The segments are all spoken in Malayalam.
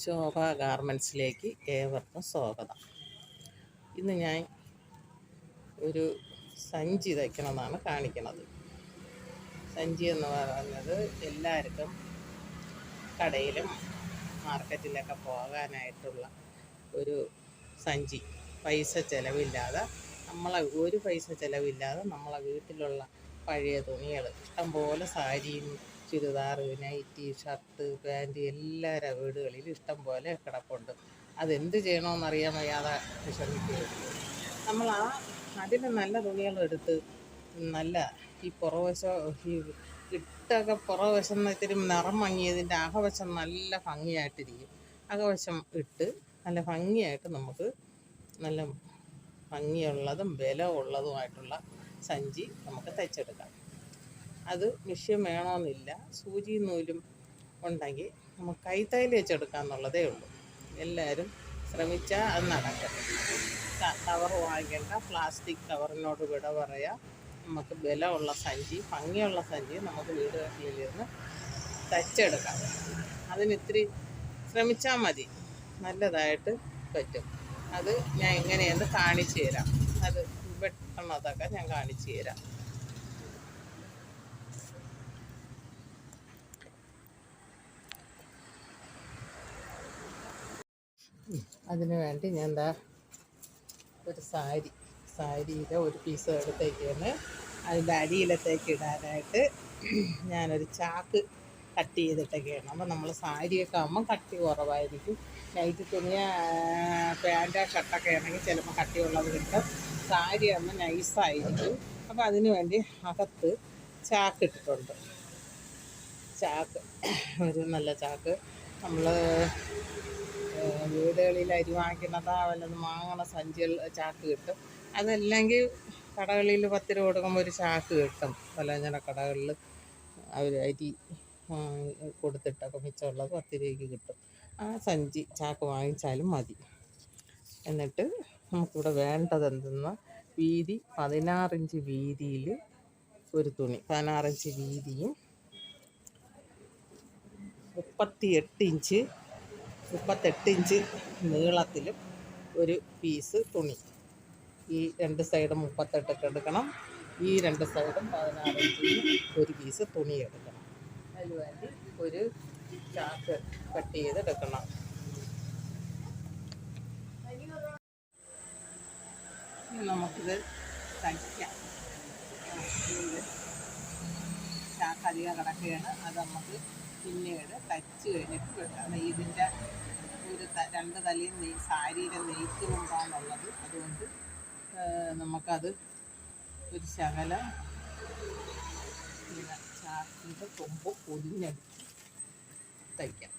ശോഭ ഗാർമെന്റ്സിലേക്ക് ഏവർക്കും സ്വാഗതം. ഇന്ന് ഞാൻ ഒരു സഞ്ചി തയ്ക്കണമെന്നാണ് കാണിക്കുന്നത്. സഞ്ചി എന്ന് പറയുന്നത് എല്ലാവർക്കും കടയിലും മാർക്കറ്റിലൊക്കെ പോകാനായിട്ടുള്ള ഒരു സഞ്ചി. പൈസ ചിലവില്ലാതെ നമ്മളെ ഒരു പൈസ ചിലവില്ലാതെ നമ്മളെ വീട്ടിലുള്ള പഴയ തുണികൾ ഇഷ്ടംപോലെ സാരിയും ചുരിദാർ നൈറ്റി ഷർട്ട് പാന്റ് എല്ലാവരുടെ വീടുകളിലും ഇഷ്ടം പോലെ കിടപ്പുണ്ട്. അതെന്ത് ചെയ്യണമെന്നറിയാൻ വയ്യാതെ വിഷമിക്കുകയുള്ളൂ നമ്മൾ ആ അതിന് നല്ല തുണികളെടുത്ത് നല്ല ഈ പുറവശം ഈ ഇട്ടൊക്കെ പുറവശം ഇത്തിരി നിറം മങ്ങിയതിന്റെ അകവശം നല്ല ഭംഗിയായിട്ടിരിക്കും. അകവശം ഇട്ട് നല്ല ഭംഗിയായിട്ട് നമുക്ക് നല്ല ഭംഗിയുള്ളതും ബലമുള്ളതുമായിട്ടുള്ള സഞ്ചി നമുക്ക് തയ്ച്ചെടുക്കാം. അത് മിഷ്യൻ വേണമെന്നില്ല സൂചി നൂലും ഉണ്ടെങ്കിൽ നമുക്ക് വെച്ചെടുക്കാം എന്നുള്ളതേ ഉള്ളൂ. എല്ലാവരും ശ്രമിച്ചാൽ അത് നടക്കും കവർ വാങ്ങിക്കേണ്ട പ്ലാസ്റ്റിക് കവറിനോട് വിട പറയാം. നമുക്ക് ബലമുള്ള സഞ്ചി ഭംഗിയുള്ള സഞ്ചി നമുക്ക് വീടുകളിലിരുന്ന് തച്ചെടുക്കാം അതിന് ഇത്തിരി ശ്രമിച്ചാൽ മതി. നല്ലതായിട്ട് പറ്റും. അത് ഞാൻ എങ്ങനെയെന്ന് കാണിച്ചു തരാം. അത് വെട്ടണതൊക്കെ ഞാൻ കാണിച്ചു തരാം. അതിന് വേണ്ടി ഞാൻ എന്താ ഒരു സാരി സാരിയുടെ ഒരു പീസ് എടുത്തേക്കാണ്. അതിന്റെ അടിയിലത്തേക്ക് ഇടാനായിട്ട് ഞാനൊരു ചാക്ക് കട്ട് ചെയ്തിട്ടൊക്കെയാണ്. അപ്പോൾ നമ്മൾ സാരിയൊക്കെ ആകുമ്പം കട്ടി കുറവായിരിക്കും. നൈറ്റ് തുണിയ പാന്റ് ഷർട്ടൊക്കെ ആണെങ്കിൽ ചിലപ്പോൾ കട്ടിയുള്ളത് കിട്ടും. സാരി ആകുമ്പോൾ നൈസായിരിക്കും അപ്പോൾ അതിന് വേണ്ടി അകത്ത് ചാക്ക് ഇട്ടിട്ടുണ്ട്. ചാക്ക് ഒരു നല്ല ചാക്ക്. നമ്മൾ വീടുകളിൽ അരി വാങ്ങിക്കുന്നതാ വല്ലതും വാങ്ങണ സഞ്ചികൾ ചാക്ക് കിട്ടും. അതല്ലെങ്കിൽ കടകളിൽ പത്ത് രൂപ കൊടുക്കുമ്പോൾ ഒരു ചാക്ക് കിട്ടും. പലചര കടകളിൽ അവർ അരി കൊടുത്തിട്ടൊക്കെ മിച്ചമുള്ളത് പത്ത് രൂപയ്ക്ക് കിട്ടും. ആ സഞ്ചി ചാക്ക് വാങ്ങിച്ചാലും മതി. എന്നിട്ട് നമുക്കിവിടെ വേണ്ടത് എന്തെന്ന്? വീതി പതിനാറിഞ്ച് വീതിയിൽ ഒരു തുണി. പതിനാറിഞ്ച് വീതിയും മുപ്പത്തി എട്ട് ഇഞ്ച് മുപ്പത്തെട്ട് ഇഞ്ച് നീളത്തിലും ഒരു പീസ് തുണി. ഈ രണ്ട് സൈഡും മുപ്പത്തെട്ടൊക്കെ എടുക്കണം. ഈ രണ്ട് സൈഡും പതിനാറ് ഇഞ്ചിന് ഒരു പീസ് തുണി എടുക്കണം. അതിന് വേണ്ടി ഒരു ചാക്ക് കട്ട് ചെയ്ത് എടുക്കണം നമുക്കിത് തയ്ക്കാം. ചാക്ക് അധികം കിടക്കുകയാണ്. അത് നമുക്ക് പിന്നീട് തയ്ച്ച് കഴിഞ്ഞിട്ട് വെക്കാം ഇതിന്റെ ഒരു രണ്ട് തലയും നെയ് സാരിയുടെ നെയ്ത്ത് കൊണ്ടാണുള്ളത് അതുകൊണ്ട് നമുക്കത് ഒരു ശകലം ചാക്കിന്റെ കൊമ്പ് പൊതിഞ്ഞെടുത്ത് തയ്ക്കാം.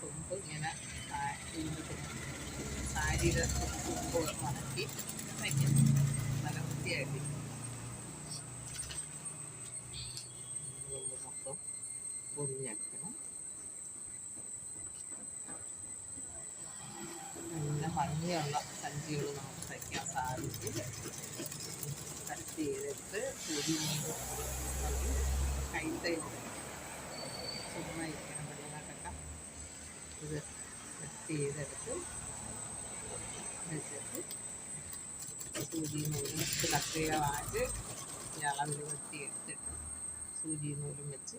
തുമ്പ് ഇങ്ങനെ ആ- ഇതിന്റെ തുമ്പ് സാരിയുടെ തുമ്പ് മടക്കി വയ്ക്കാം നല്ല വൃത്തിയായിട്ട് തുമ്പ് മൊത്തം പൊതിഞ്ഞെടുക്കണം നല്ല ഭംഗിയുള്ള സഞ്ചികൾ നമുക്ക് തയ്ക്കാൻ സാധിക്കും കട്ട് ചെയ്തെടുത്ത് പൊതി കൈത്തൈ ചുമ്മാ ഇരിക്കണം വെള്ളമാക്കട്ട ഇത് കട്ട് ചെയ്തെടുത്ത് വെച്ചിട്ട് സൂചി നൂലും കത്രികമായിട്ട് ഇളമ്പി വെട്ടി എടുത്തിട്ട് സൂചി നൂലും വെച്ച്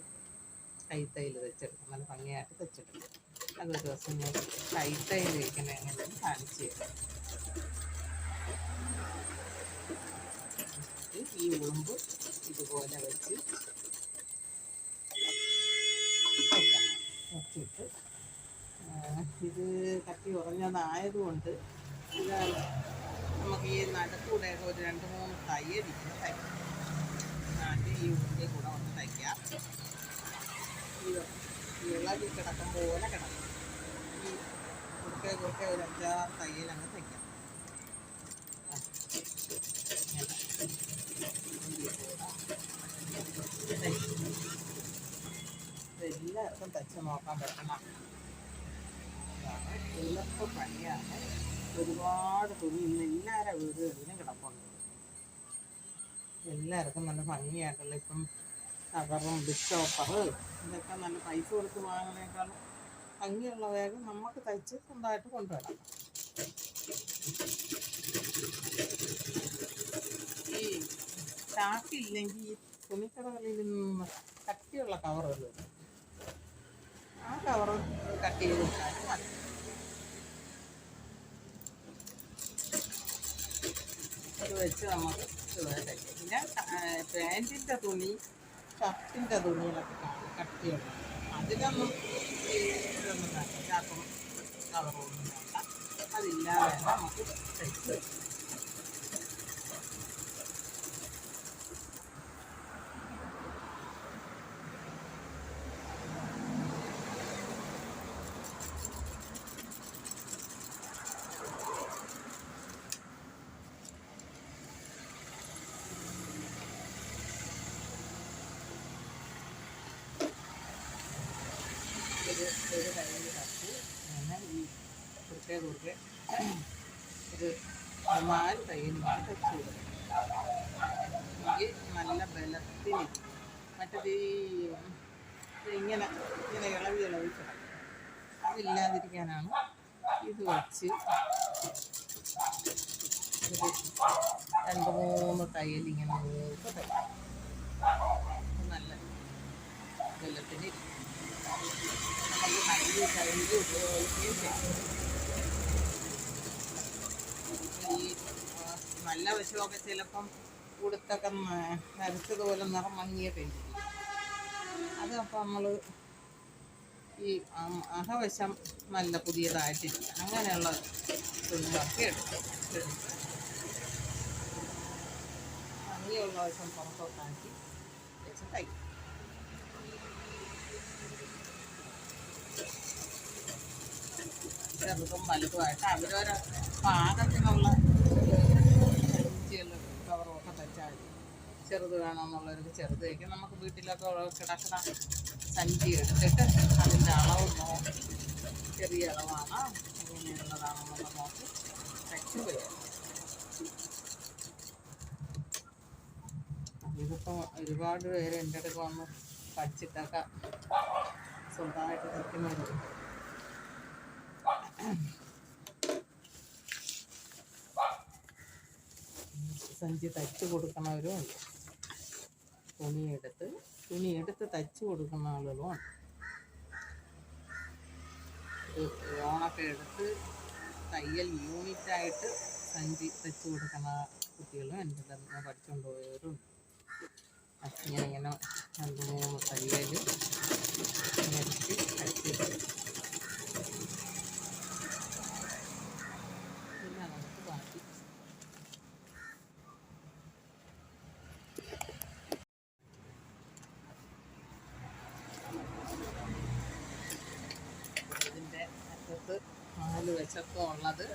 കൈത്തൈൽ വെച്ചെടുക്കും. നല്ല ഭംഗിയായിട്ട് വെച്ചെടുക്കും. അതൊരു ദിവസം ഞാൻ വയ്ക്കണ എങ്ങനെ കാണിച്ചു ഈ ഉളുമ്പ് ഇതുപോലെ വെച്ച് വെച്ചിട്ട് ഇത് കട്ടി ഉറഞ്ഞതായതുകൊണ്ട് ഇത് നമുക്ക് ഈ നടുക്കൂടെയൊക്കെ ഒരു രണ്ട് മൂന്ന് തയ്യലിങ്ങനെ തയ്ക്കാം നാട്ടിൽ ഈ ഉള്ളിൽ കൂടെ ഒന്ന് തയ്ക്കാം. ഇത് ഇളകി കിടക്കും പോലെ കിടക്കും. ഈ കുറുക്ക കുറുക്കെ ഒരു അഞ്ചാറ് തയ്യൽ അങ്ങ് തയ്ക്കാം. എല്ലാവർക്കും തച്ച് നോക്കാൻ പറ്റണം. എളുപ്പ പണിയാണ്. ഒരുപാട് തുണി ഇന്ന് എല്ലാവരുടെ വീടുകളിലും കിടപ്പുണ്ട്. എല്ലാവർക്കും നല്ല ഭംഗിയായിട്ടുള്ള ഇപ്പം കവറും ബിസ്റ്റോപ്പറ് ഇതൊക്കെ നല്ല പൈസ കൊടുത്ത് വാങ്ങുന്നതിനേക്കാളും ഭംഗിയുള്ള വേഗം നമുക്ക് തയ്ച്ച് സ്വന്തമായിട്ട് കൊണ്ടുവരാം. ഈ ചാക്കില്ലെങ്കിൽ ഈ തുണിക്കടകളിൽ നിന്ന് കട്ടിയുള്ള കവറുകൾ ആ കവറ് കട്ട് ചെയ്ത് വെച്ചാലും മതി. അത് വെച്ച് നമുക്ക് ഇതുവരെ തയ്ക്കാം പിന്നെ പാന്റിന്റെ തുണി ഷർട്ടിന്റെ തുണികളൊക്കെ കാണും കട്ടിയുള്ള അതിലൊന്നും ഇതൊന്നും വേണ്ട. ചാക്കും കവറൊന്നും വേണ്ട. അതില്ലാതെ നമുക്ക് തയ്ച്ച് ഒരു കയ്യിൽ കത്തി. അങ്ങനെ ഈ കുറുക്കെ കുറുക്കെ ഒരു നാല് കയ്യിൽ വെച്ച് കൊടുക്കും എങ്കിൽ നല്ല ബലത്തിൽ മറ്റത് ഈ ഇത് ഇങ്ങനെ ഇങ്ങനെ ഇളവി ഇളവി കിടക്കും. അതില്ലാതിരിക്കാനാണ് ഇത് വെച്ച് ഒരു രണ്ട് മൂന്ന് തയ്യൽ ഇങ്ങനെ നല്ല ബലത്തിന് ബലത്തിൽ നല്ല വശമൊക്കെ ചിലപ്പം കൊടുത്തൊക്കെ നരച്ചതുപോലെ നിറം മങ്ങിയ ഇരിക്കും അത് അപ്പം നമ്മൾ ഈ അഹവശം നല്ല പുതിയതായിട്ടില്ല അങ്ങനെയുള്ള തുണികളൊക്കെ എടുക്കും ഭംഗിയുള്ള വശം പുറത്തോട്ടാക്കി വെച്ച് തയ്ക്കും. ചെറുതും വലുതുമായിട്ട് അവരവരെ പാകത്തിനുള്ള കവറൊക്കെ കവറും ഒക്കെ തച്ചാൽ മതി ചെറുത് വേണമെന്നുള്ളവർക്ക് ചെറുത് വയ്ക്കും നമുക്ക് വീട്ടിലൊക്കെ കിടക്കുന്ന സഞ്ചി എടുത്തിട്ട് അതിന്റെ അളവ് നോക്കി ചെറിയ അളവാണ് ഇങ്ങനെയുള്ളതാണെന്നുള്ള നോക്കി തയ്ച്ചു വരും ഇതിപ്പോൾ ഒരുപാട് പേര് എന്റെ അടുത്ത് വന്ന് പഠിച്ചിട്ടൊക്കെ സ്വന്തമായിട്ട് തയ്ക്കുന്നവരുണ്ട് സഞ്ചി തച്ച് കൊടുക്കണവരും ഉണ്ട്. തുണിയെടുത്ത് തുണിയെടുത്ത് തച്ച് കൊടുക്കുന്ന ആളുകളുമുണ്ട് ഒരു ലോണൊക്കെ എടുത്ത് തയ്യൽ യൂണിറ്റായിട്ട് സഞ്ചി തച്ച് കൊടുക്കുന്ന കുട്ടികളും എന്റെ തന്നെ പഠിച്ചുകൊണ്ട് പോയവരും ഇങ്ങനെ ഇങ്ങനെ രണ്ട് മൂന്ന് തയ്യൽ നിരത്തി തയ്ച്ച് പിന്നെ നമുക്ക് ബാക്കി ഇതിന്റെ അറ്റത്ത് വെച്ചൊക്കെ ഉള്ളത്.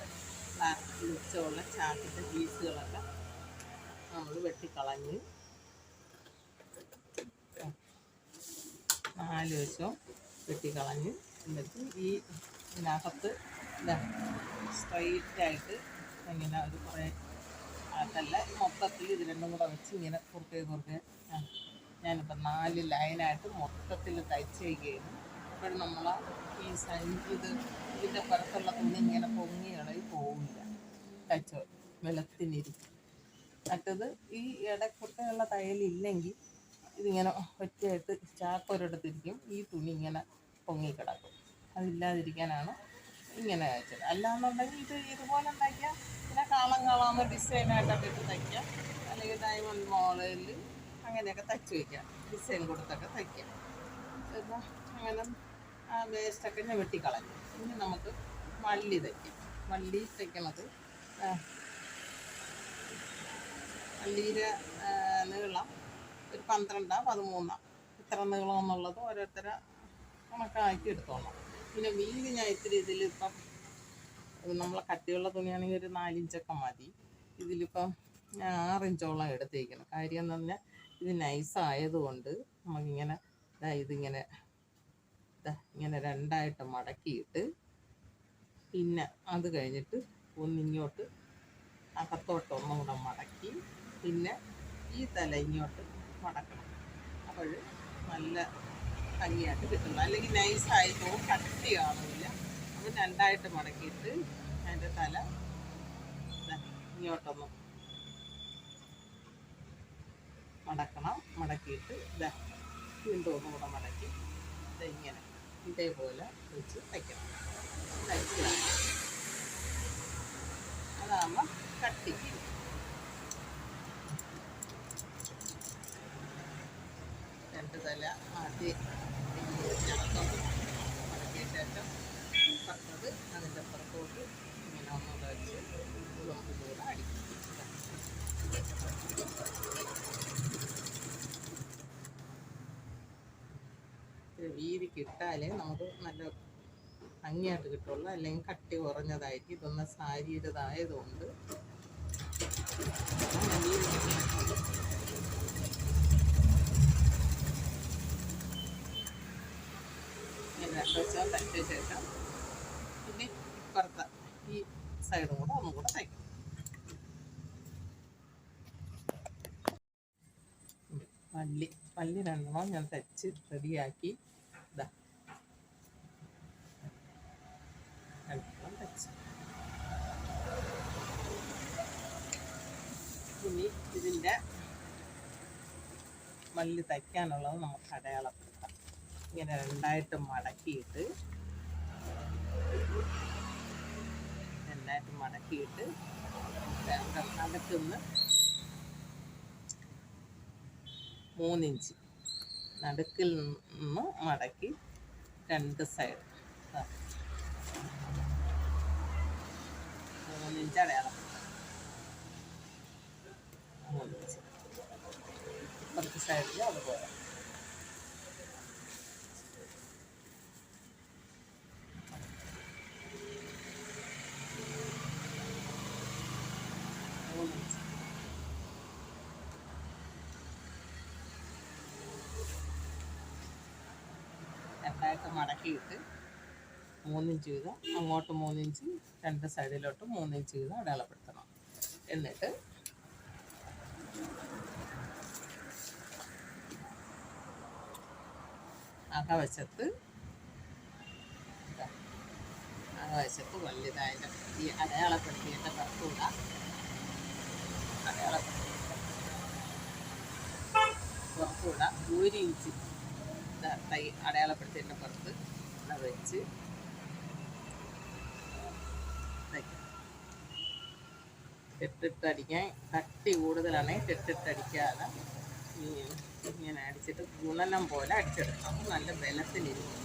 മിച്ചമുള്ള ചാക്കിന്റെ പീസുകളൊക്കെ നമ്മൾ വെട്ടിക്കളഞ്ഞ് നാല് വശവും വെട്ടിക്കളഞ്ഞ് എന്നിട്ട് ഈ ഇതിനകത്ത് സ്ട്രൈറ്റായിട്ട് ഇങ്ങനെ ഒരു കുറേ അതല്ല മൊത്തത്തിൽ ഇത് രണ്ടും കൂടെ വെച്ച് ഇങ്ങനെ കുറുക്കെ കുറുക്കെ. ഞാനിപ്പോൾ നാല് ലൈനായിട്ട് മൊത്തത്തിൽ തയ്ച്ച് വയ്ക്കുകയാണ്. അപ്പോൾ നമ്മൾ ഈ ഇത് ഇതിന്റെ പുറത്തുള്ള തുണി ഇങ്ങനെ പൊങ്ങി ഇളകി പോവില്ല. തയ്ച്ചോ വെള്ളത്തിനിരിക്കും മറ്റത് ഈ ഇടക്കുട്ടയുള്ള തയ്യലില്ലെങ്കിൽ ഇതിങ്ങനെ ഒറ്റയായിട്ട് ചാക്കൊരിടത്തിരിക്കും. ഈ തുണി ഇങ്ങനെ പൊങ്ങിക്കിടക്കും അതില്ലാതിരിക്കാനാണ് ഇങ്ങനെ അയച്ചത് അല്ലാന്നുണ്ടെങ്കിൽ ഇത് ഇതുപോലെ ഉണ്ടാക്കിയാൽ പിന്നെ കാളം കാളാന്ന് ഡിസൈനായിട്ടൊക്കെ ഇട്ട് തയ്ക്കാം. അല്ലെങ്കിൽ ഡയമണ്ട് മോളിൽ അങ്ങനെയൊക്കെ തയ്ച്ച് വയ്ക്കാം ഡിസൈൻ കൊടുത്തൊക്കെ തയ്ക്കാം. എന്നാൽ അങ്ങനെ വേസ്റ്റൊക്കെ ഞാൻ വെട്ടിക്കളഞ്ഞു ഇനി നമുക്ക് വള്ളി തയ്ക്കാം വള്ളി തയ്ക്കണത് ആ, വള്ളിയുടെ ആ, നീളം ഒരു പന്ത്രണ്ടാ പതിമൂന്നാ. ഇത്ര നീളം എന്നുള്ളത് ഓരോരുത്തരെ കണക്കാക്കി എടുത്തോളാം പിന്നെ വീതി ഞാൻ ഇത്തിരി ഇതിലിപ്പം നമ്മളെ കട്ടിയുള്ള തുണിയാണെങ്കിൽ ഒരു നാലിഞ്ചൊക്കെ മതി. ഇതിലിപ്പം ഞാൻ ആറിഞ്ചോളം എടുത്തേക്കണം. കാര്യം എന്ന് പറഞ്ഞാൽ ഇത് നൈസായതുകൊണ്ട് നമുക്കിങ്ങനെ ഇതിങ്ങനെ ഇങ്ങനെ രണ്ടായിട്ട് മടക്കിയിട്ട് പിന്നെ അത് കഴിഞ്ഞിട്ട് ഒന്നിങ്ങോട്ട് അകത്തോട്ട് ഒന്നും കൂടെ മടക്കി പിന്നെ ഈ തല ഇങ്ങോട്ട് മടക്കണം. അപ്പോൾ നല്ല ഭംഗിയായിട്ട് കിട്ടുന്നു. അല്ലെങ്കിൽ നൈസായി പോകും കട്ടി കാണില്ല അപ്പോൾ രണ്ടായിട്ട് മടക്കിയിട്ട് അതിന്റെ തല ഇങ്ങോട്ടൊന്ന് മടക്കണം. മടക്കിയിട്ട് ഇതാ വീണ്ടും ഒന്നും കൂടെ മടക്കി ഇങ്ങനെ. ഇതേപോലെ വെച്ച് വയ്ക്കണം. അതാകുമ്പോൾ കട്ടിക്ക് രണ്ട് തല ആദ്യം മടക്കിയ ശേഷം പത്തത് അതിന്റെ പുറത്തോട്ട് ഇങ്ങനെ ഒന്നുകൂടെ വെച്ച് അടിക്കും കിട്ടാലേ നമുക്ക് നല്ല ഭംഗിയായിട്ട് കിട്ടുള്ളൂ. അല്ലെങ്കിൽ കട്ടി കുറഞ്ഞതായിരിക്കും. ഇതൊന്ന് സാരിയുടേതായതുകൊണ്ട്. രണ്ട് വശം തയ്ച്ച ശേഷം പിന്നെ ഇപ്പുറത്തെ ഈ സൈഡും കൂടെ ഒന്നും കൂടെ തയ്ക്കും. പല്ലി പല്ലി രണ്ടെണ്ണം ഞാൻ തയ്ച്ച് റെഡിയാക്കി ഇതാ രണ്ടെണ്ണം തയ്ച്ച് ഇനി ഇതിന്റെ മല്ലി തയ്ക്കാനുള്ളത് നമുക്ക് അടയാളപ്പെടുത്താം. ഇങ്ങനെ രണ്ടായിട്ട് മടക്കിയിട്ട് രണ്ടായിട്ട് മടക്കിയിട്ട് നടുക്കുന്ന് മൂന്നിഞ്ച് നടുക്കിൽ നിന്ന് മടക്കി രണ്ട് സൈഡ് മൂന്നിഞ്ച് അടയാളം ഇപ്പുറത്തെ സൈഡിൽ അതുപോലെ രണ്ടായിട്ട് മടക്കിയിട്ട് മൂന്നിഞ്ച് വീതം അങ്ങോട്ട് മൂന്നിഞ്ച് രണ്ട് സൈഡിലോട്ട് മൂന്നിഞ്ച് വീതം അടയാളപ്പെടുത്തണം. എന്നിട്ട് അകവശത്ത് അകവശത്ത് വലുതായിട്ട് ഈ അടയാളപ്പെടുത്തിയിട്ട് കറുത്തൂട അടയാളപ്പെടുത്തിയിട്ട് പുറത്തൂട ഒരു ഇഞ്ച് തൈ അടയാളപ്പെടുത്തിയിട്ട് പുറത്ത് ഇതാ വെച്ച് തയ്ക്കാം കെട്ടിട്ടടിക്കാൻ കട്ടി കൂടുതലാണെങ്കിൽ കെട്ടിട്ടടിക്കാതെ ഇങ്ങനെ അടിച്ചിട്ട് ഗുണനം പോലെ അടിച്ചെടുക്കണം. നല്ല ബലത്തിലിരിക്കും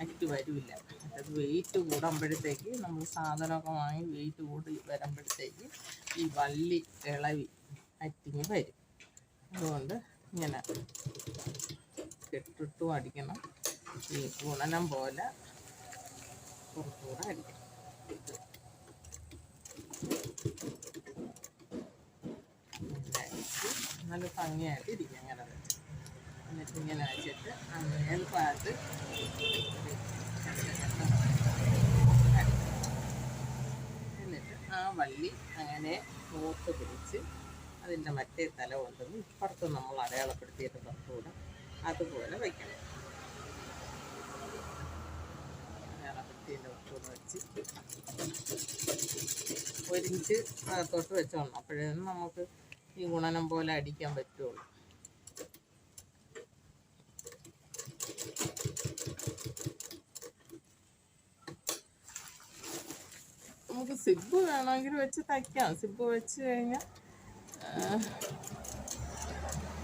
അടിക്ക് വരില്ല. അത് വെയിറ്റ് കൂടുമ്പോഴത്തേക്ക് നമ്മൾ സാധനമൊക്കെ വാങ്ങി വെയിറ്റ് കൂടി വരുമ്പോഴത്തേക്ക് ഈ വള്ളി ഇളവി അറ്റിങ് വരും. അതുകൊണ്ട് ഇങ്ങനെ കെട്ടിട്ടും അടിക്കണം. ഈ ഗുണനം പോലെ പുറത്തുകൂടെ അടിക്കണം. നല്ല ഭംഗിയായിട്ട് ഇരിക്കും അങ്ങനെ എന്നിട്ട് ഇങ്ങനെ വെച്ചിട്ട് അങ്ങനെ പാത്ത് എന്നിട്ട് ആ വള്ളി അങ്ങനെ നോക്ക് പിടിച്ച് അതിന്റെ മറ്റേ തല കൊണ്ടുവന്ന് ഇപ്പുറത്ത് നമ്മൾ അടയാളപ്പെടുത്തിയിട്ട് പുറത്തുകൂടെ അതുപോലെ വയ്ക്കണം അടയാളപ്പെടുത്തിയതിന്റെ പുറത്തുകൂടെ വെച്ച് ഒരിഞ്ച് അകത്തോട്ട് വെച്ചോളണം. അപ്പോഴേ നമുക്ക് ഈ ഗുണനം പോലെ അടിക്കാൻ പറ്റുള്ളൂ. നമുക്ക് സിബ് വേണമെങ്കിൽ വെച്ച് തയ്ക്കാം. സിബ് വെച്ച് കഴിഞ്ഞാൽ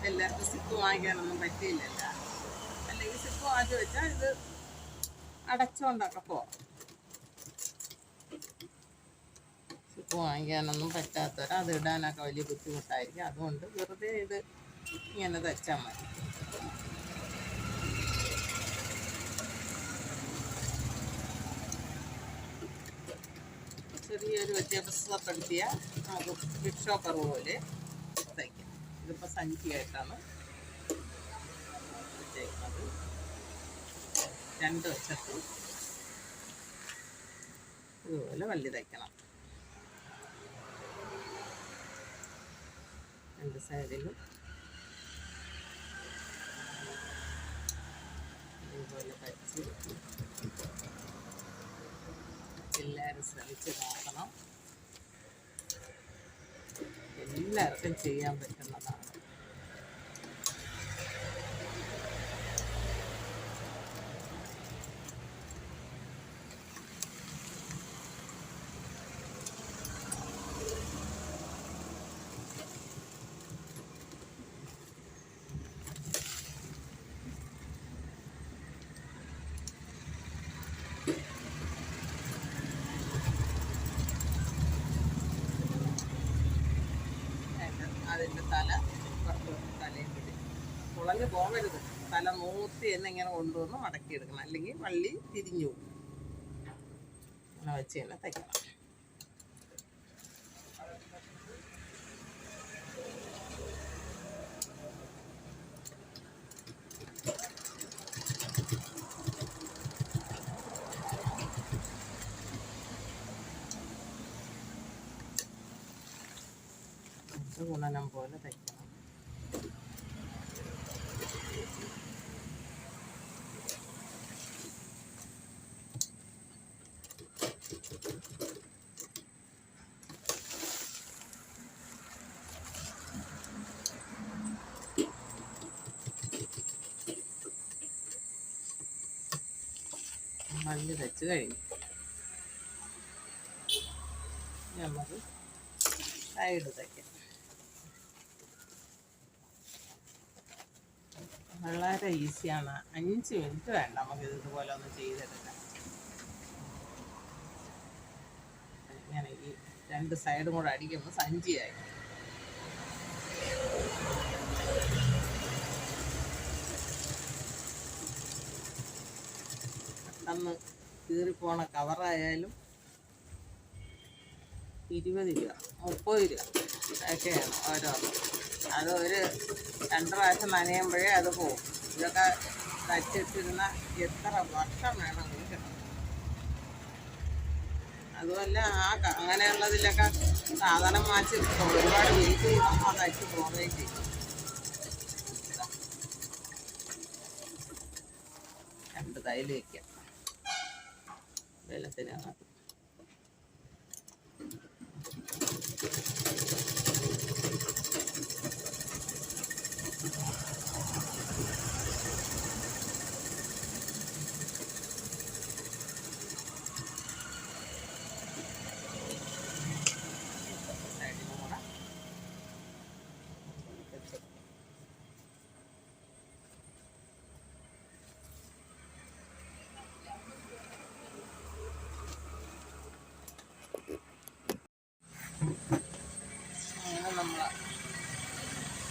എല്ലാവർക്കും സിബ് വാങ്ങിക്കാനൊന്നും പറ്റിയില്ലല്ലോ. അല്ലെങ്കിൽ സിബ് വാങ്ങിച്ച് വെച്ചാൽ ഇത് അടച്ചുകൊണ്ടൊക്കെ പോവാം. ഉപ്പ് വാങ്ങിക്കാനൊന്നും പറ്റാത്തവർ അത് ഇടാനൊക്കെ വലിയ ബുദ്ധിമുട്ടായിരിക്കും. അതുകൊണ്ട് വെറുതെ ഇത് ഇങ്ങനെ തയ്ച്ചാൽ മതി. ചെറിയൊരു വ്യത്യാസപ്പെടുത്തിയ നമുക്ക് വിക്ഷോപ്പറ് പോലെ തയ്ക്കാം. ഇതിപ്പോൾ സഞ്ചിയായിട്ടാണ് തയ്ക്കുന്നത്. രണ്ട് വശത്തും ഇതുപോലെ വള്ളി തയ്ക്കണം. രണ്ട് സൈഡിലും ഇതുപോലെ തയ്ച്ച് എല്ലാവരും ശ്രമിച്ചതാക്കണം എല്ലാവർക്കും ചെയ്യാൻ പറ്റുന്നതാണ്. തുളഞ്ഞ് പോകരുത്. തല നൂത്തി തന്നെ ഇങ്ങനെ കൊണ്ടുവന്ന് മടക്കിയെടുക്കണം. അല്ലെങ്കിൽ വള്ളി തിരിഞ്ഞു അങ്ങനെ വെച്ച് തന്നെ തയ്ക്കണം ഗുണനം പോലെ തയ്ക്കണം മല്ല് വെച്ച് കഴിഞ്ഞു. നമുക്ക് സൈഡ് തയ്ക്കാം. വളരെ ഈസിയാണ്. അഞ്ച് മിനിറ്റ് വേണ്ട നമുക്ക് ഇതുപോലെ ഒന്ന് ചെയ്തെടുക്കാം ഇങ്ങനെ ഈ രണ്ട് സൈഡും കൂടെ അടിക്കുമ്പോൾ സഞ്ചിയായി. കീറിപ്പോണ കവറായാലും ഇരുപത് രൂപ മുപ്പത് രൂപ ഒക്കെയാണ് ഓരോന്നും അത്. ഒരു രണ്ട് പ്രാവശ്യം നനയുമ്പോഴേ അത് പോകും ഇതൊക്കെ തച്ചിട്ടിരുന്ന എത്ര വർഷം വേണം അതുമല്ല ആ അങ്ങനെയുള്ളതിലൊക്കെ സാധനം മാറ്റി ഒരുപാട് വെയിറ്റ് ചെയ്യുമ്പോൾ അത് തയ്ച്ച് പോവുകയും ചെയ്യും. രണ്ട് തൈൽ വയ്ക്കാം relacionado.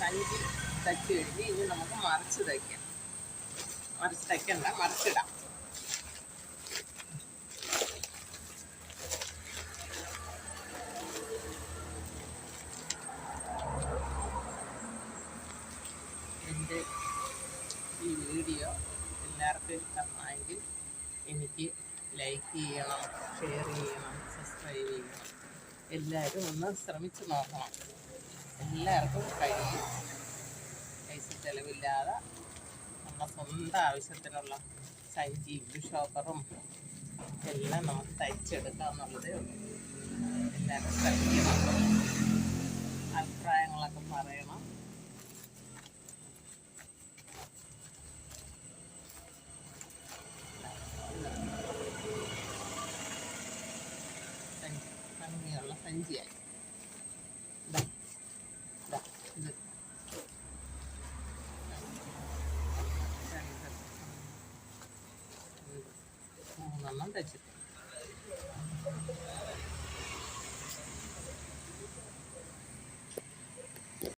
സഞ്ചി തച്ച് കഴിഞ്ഞ് ഇനി നമുക്ക് മറിച്ച് തയ്ക്കാം. മറിച്ച് തയ്ക്കണ്ട മറിച്ചിടാം. എന്റെ ഈ വീഡിയോ എല്ലാവർക്കും ഇഷ്ടമായെങ്കിൽ എനിക്ക് ലൈക്ക് ചെയ്യണം ഷെയർ ചെയ്യണം സബ്സ്ക്രൈബ് ചെയ്യണം. എല്ലാവരും ഒന്ന് ശ്രമിച്ചു നോക്കണം. എല്ലാവർക്കും കഴിയും. പൈസ ചിലവില്ലാതെ നമ്മുടെ സ്വന്തം ആവശ്യത്തിനുള്ള സഞ്ചിയും ഷോപ്പറും എല്ലാം നമുക്ക് തയ്ച്ചെടുക്കാമെന്നുള്ളതേ ഉള്ളൂ. എല്ലാവരും ശ്രമിക്കണം അഭിപ്രായങ്ങളൊക്കെ പറയണം.